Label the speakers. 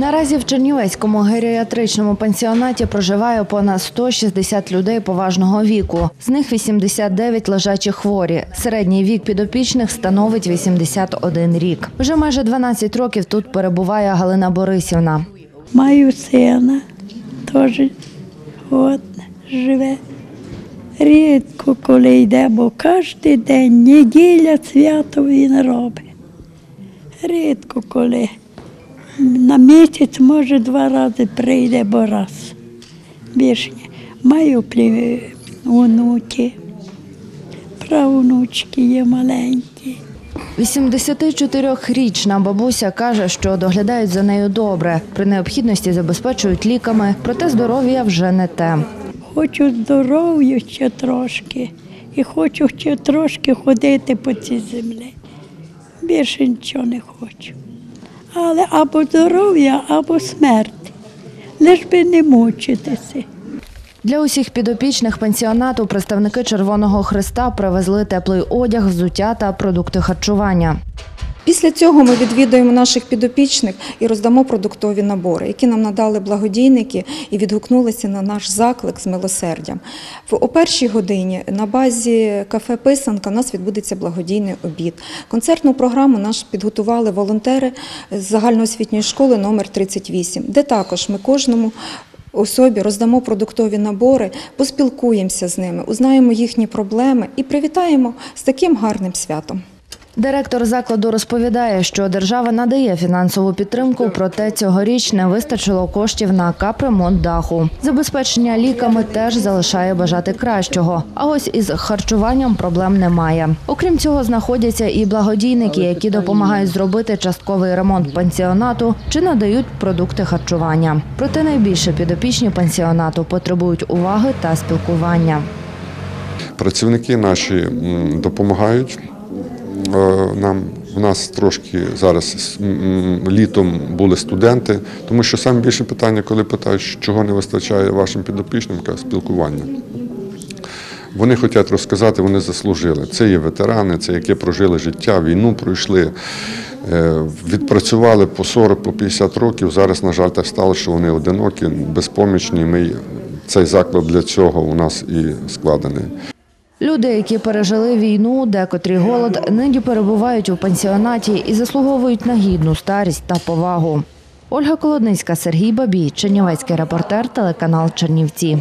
Speaker 1: Наразі в Чернівецькому геріатричному пансіонаті проживає понад 160 людей поважного віку. З них 89 лежачі хворі. Середній вік підопічних становить 81 рік. Вже майже 12 років тут перебуває Галина Борисівна.
Speaker 2: Маю сина, теж от, живе. Рідко коли йде, бо кожен день, неділя, свято він робить. Рідко коли. На місяць, може, два рази прийде, бо раз. Більше. Маю онуки, правнучки є маленькі.
Speaker 1: 84-річна бабуся каже, що доглядають за нею добре. При необхідності забезпечують ліками, проте здоров'я вже не те.
Speaker 2: Хочу здоров'я ще трошки і хочу ще трошки ходити по цій землі. Більше нічого не хочу. Але або здоров'я, або смерть. Лиш би не мучитися.
Speaker 1: Для усіх підопічних пансіонату представники Червоного Христа привезли теплий одяг, взуття та продукти харчування.
Speaker 3: Після цього ми відвідуємо наших підопічних і роздамо продуктові набори, які нам надали благодійники і відгукнулися на наш заклик з милосердям. В о першій годині на базі кафе Писанка у нас відбудеться благодійний обід. Концертну програму наш підготували волонтери з загальноосвітньої школи номер 38, де також ми кожному. Особі роздамо продуктові набори, поспілкуємося з ними, узнаємо їхні проблеми і привітаємо з таким гарним святом.
Speaker 1: Директор закладу розповідає, що держава надає фінансову підтримку, проте цьогоріч не вистачило коштів на капремонт даху. Забезпечення ліками теж залишає бажати кращого. А ось із харчуванням проблем немає. Окрім цього, знаходяться і благодійники, які допомагають зробити частковий ремонт пансіонату чи надають продукти харчування. Проте найбільше підопічні пансіонату потребують уваги та спілкування.
Speaker 4: Працівники наші допомагають нам. У нас трошки зараз літом були студенти, тому що саме більше питання, коли питають, чого не вистачає вашим підопічним, спілкування. Вони хочуть розказати, вони заслужили. Це є ветерани, це які прожили життя, війну пройшли, е, відпрацювали по 40, по 50 років. Зараз, на жаль, так стало, що вони одинокі, безпомічні. Ми цей заклад для цього у нас і складений.
Speaker 1: Люди, які пережили війну, декотрі голод, нині перебувають у пансіонаті і заслуговують на гідну старість та повагу. Ольга Колодницька, Сергій Бабій, Чернівецький репортер, телеканал Чернівці.